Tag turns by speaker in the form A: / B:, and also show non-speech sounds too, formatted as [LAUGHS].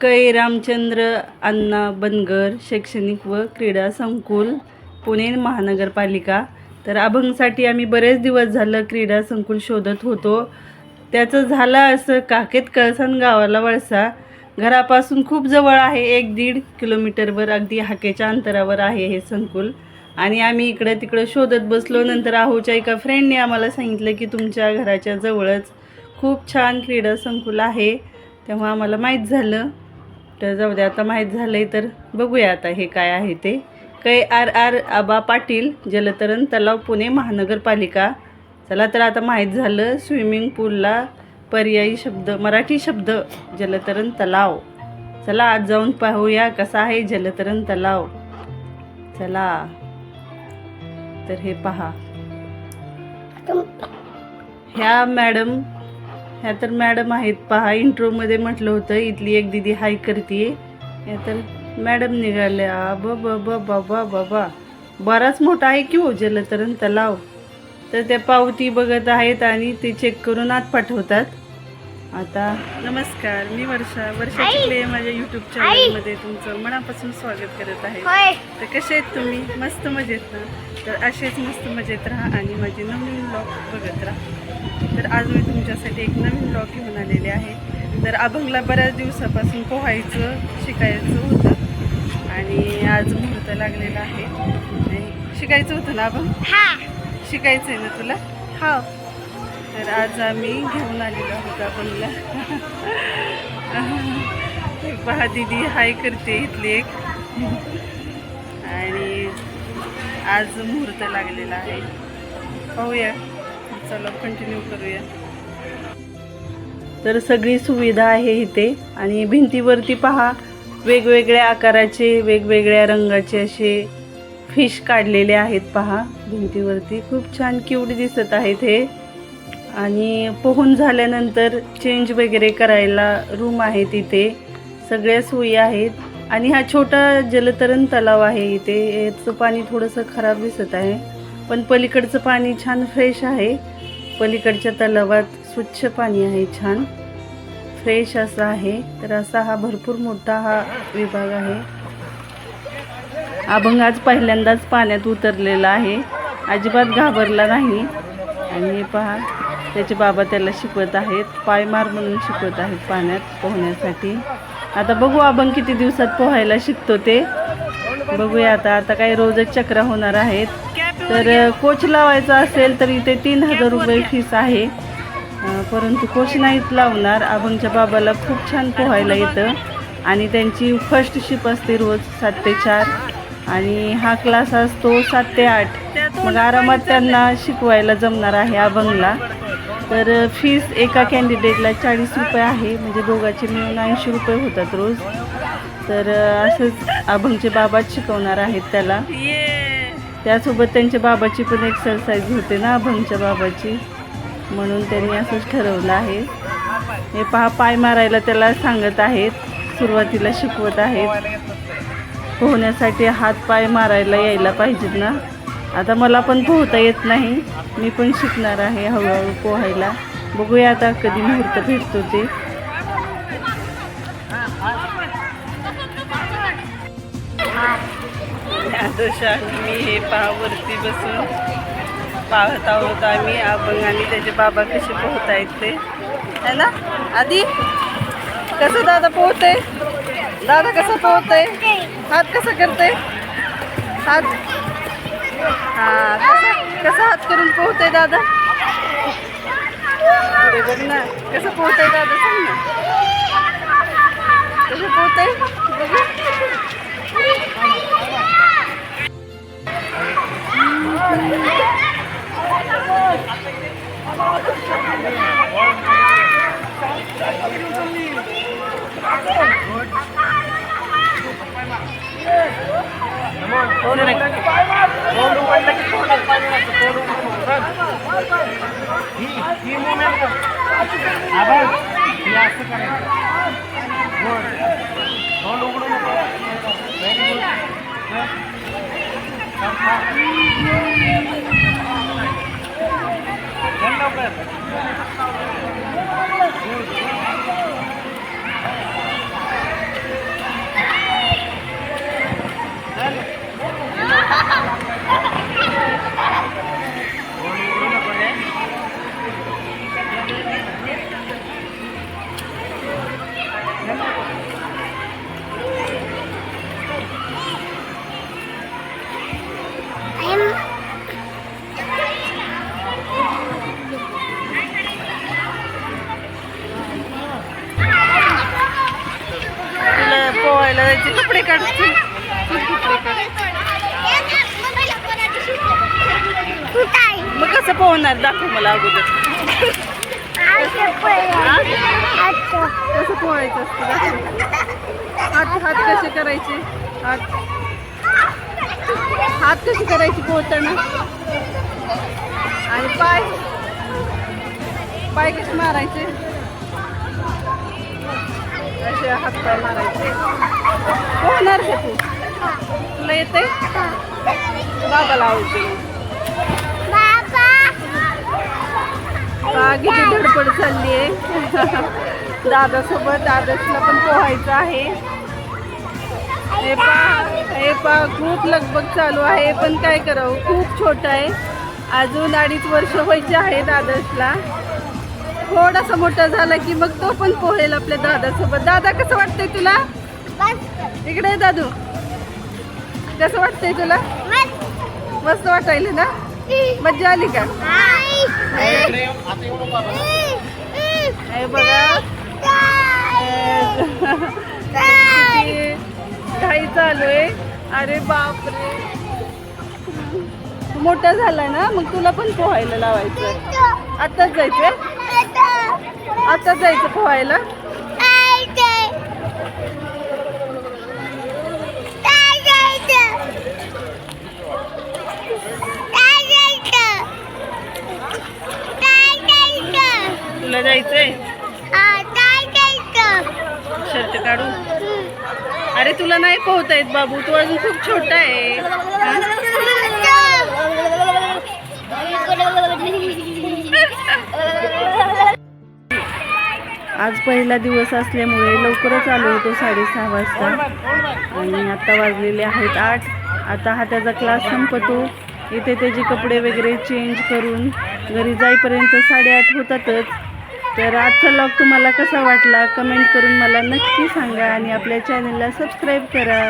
A: कै रामचंद्र अण्णा बनगर शैक्षणिक व क्रीडा संकुल पुणे महानगरपालिका. तर अभंगसाठी आम्ही बरेच दिवस झालं क्रीडा संकुल शोधत होतो. त्याचं झालं असं काकेत कळसण गावाला वळसा. घरापासून खूप जवळ आहे एक दीड किलोमीटरवर अगदी हाकेच्या अंतरावर आहे हे संकुल. आणि आम्ही इकडं तिकडं शोधत बसलो. नंतर आहोच्या एका फ्रेंडने आम्हाला सांगितलं की तुमच्या घराच्या जवळच खूप छान क्रीडा संकुल आहे. तेव्हा आम्हाला माहीत झालं. तर जाऊ द्या आता माहीत झालं आहे तर बघूया आता हे काय आहे ते. कै आर आर आबा पाटील जलतरण तलाव पुणे महानगरपालिका. चला तर आता माहीत झालं स्विमिंग पूलला पर्यायी शब्द मराठी शब्द जलतरण तलाव. चला आज जाऊन पाहूया कसा आहे जलतरण तलाव. चला तर हे पहा. ह्या मॅडम ह्या तर मॅडम आहेत पहा इंट्रोमध्ये म्हटलं होतं इथली एक दिदी हाय करते या तर मॅडम निघाल्या. ब ब ब बाबा बाबा बराच मोठा आहे की हो जलतरण तलाव? तर त्या पावती बघत आहेत आणि ते चेक करून आत पाठवतात. आता नमस्कार मी वर्षा. वर्षा चिखले माझ्या यूट्यूब चॅनलमध्ये तुमचं मनापासून स्वागत करत आहे.
B: होय!
A: तर कसे आहेत तुम्ही? मस्त मजेत ना? तर असेच मस्त मजेत राहा आणि माझे नवीन ब्लॉग बघत राहा. तर आज मी तुमच्यासाठी एक नवीन ब्लॉग घेऊन आलेले आहे. तर अभंगला बऱ्याच दिवसापासून पोहायचं शिकायचं होतं. आणि आज मुहूर्त लागलेला आहे. आणि शिकायचं होतं ना अभंग?
B: हा.
A: शिकायचं आहे ना तुला?
B: हो.
A: तर आज आम्ही घेऊन आलेलो आहोत अभंगला. [LAUGHS] पहा दिदी हाय करते इथली एक. आणि आज मुहूर्त लागलेला आहे. पाहूया. चला कंटिन्यू करूया. तर सगळी सुविधा आहे इथे आणि भिंतीवरती पहा वेगवेगळ्या आकाराचे वेगवेगळ्या रंगाचे असे फिश काढलेले आहेत पहा. भिंतीवरती खूप छान क्यूट दिसत आहेत हे. आणि पोहून झाल्यानंतर चेंज वगैरे करायला रूम आहे तिथे सगळ्या सोयी आहेत. आणि हा छोटा जलतरण तलाव आहे इथे. याचं पाणी थोडंसं खराब दिसत आहे. पण पलीकडचं पाणी छान फ्रेश आहे. पलीकडच्या तलावात स्वच्छ पाणी आहे छान. फ्रेश असं आहे. तर असा हा भरपूर मोठा हा विभाग आहे. अभंग आज पहिल्यांदाच पाण्यात उतरलेला आहे. अजिबात घाबरला नाही. आणि हे पहा त्याचे बाबा त्याला शिकवत आहेत. पाय मार म्हणून शिकवत आहेत पाण्यात पोहण्यासाठी. आता बघू आपण किती दिवसात पोहायला शिकतो ते. बघूया आता आता काही रोजच चक्र होणार आहेत. तर कोच लावायचा असेल तर इथे तीन हजार रुपये फीस आहे. परंतु कोच नाहीत लावणार. अभंगच्या बाबाला खूप छान पोहायला येतं. आणि त्यांची फर्स्ट शिप असते रोज सात ते चार. आणि हा क्लास असतो सात ते आठ. मग आरामात त्यांना शिकवायला जमणार आहे अभंगला. तर फीस एका कॅन्डिडेटला चाळीस रुपये आहे. म्हणजे दोघांचे मिळून ऐंशी रुपये होतात रोज. तर असंच अभंगचे बाबाच शिकवणार आहेत त्याला. त्यासोबत त्यांच्या बाबाची पण एक्सरसाइज होते ना अभंगच्या बाबाची. म्हणून त्यांनी असंच ठरवलं आहे. हे पहा पाय मारायला त्याला सांगत आहेत. सुरुवातीला शिकवत आहेत. पोहण्यासाठी हात पाय मारायला यायला पाहिजेत ना. आता मला पण पोहता येत नाही. मी पण शिकणार आहे हळूहळू पोहायला. बघूया आता कधी मुहूर्त भेटतो ते. मी हे पाहावरती बसून. पाहत आहोत आम्ही अभंग आणि त्याचे बाबा कसे पोहत आहेत ते. है ना? आधी कसं दादा पोहतय? दादा कसं पोहतय? हात कसं करते हात? हा कसं हात करून पोहते दादा अरे बघ ना कसं पोहते दादा सांग ना कसं पोहते बघ আবার আসতে পারে Thank you. मग कसं पोहणार? दाखव मला अगोदर. कसं पोहायचं असतं? हात हात कसे करायचे? हात. हात कसे करायचे पोहताना? आणि पाय. पाय कसे मारायचे? असे हात पाय मारायचे. पोहणार का तू? तुला येते बाबाला आवडते. बागेची धडपड चालली आहे. दादासोबत आदर्शला पण पोहायचं आहे. हे पा हे पा खूप लगबग चालू आहे पण काय करावं? खूप छोटा आहे. अजून अडीच वर्ष व्हायचे आहे आदर्शला. थोडासा मोठा झाला की मग तो पण पोहेल आपल्या दादासोबत. दादा कसं वाटतंय तुला? इकडे दादू. कसं वाटतंय तुला? मस्त वाटायला ना? मज्जा आली का? हे घाई चालू आहे अरे बापरे. मोठा झाला ना मग तुला पण पोहायला लावायचं आताच जायचंय? आता जायचं पोहायला? तुला जायचंय? शर्ट काढू अरे तुला नाही पोहता येत बाबू तू अजून खूप छोटा आहे. [LAUGHS] आज पहिला दिवस असल्यामुळे लवकरच आलो होतो साडेसहा वाजता. आणि आता वाजलेले आहेत आठ. आता हा त्याचा क्लास संपतो. इथे त्याचे कपडे वगैरे चेंज करून घरी जाईपर्यंत साडेआठ होतातच. तर आजचा लॉग तुम्हाला कसा वाटला? कमेंट करून मला नक्की सांगा आणि आपल्या चॅनलला सबस्क्राईब करा.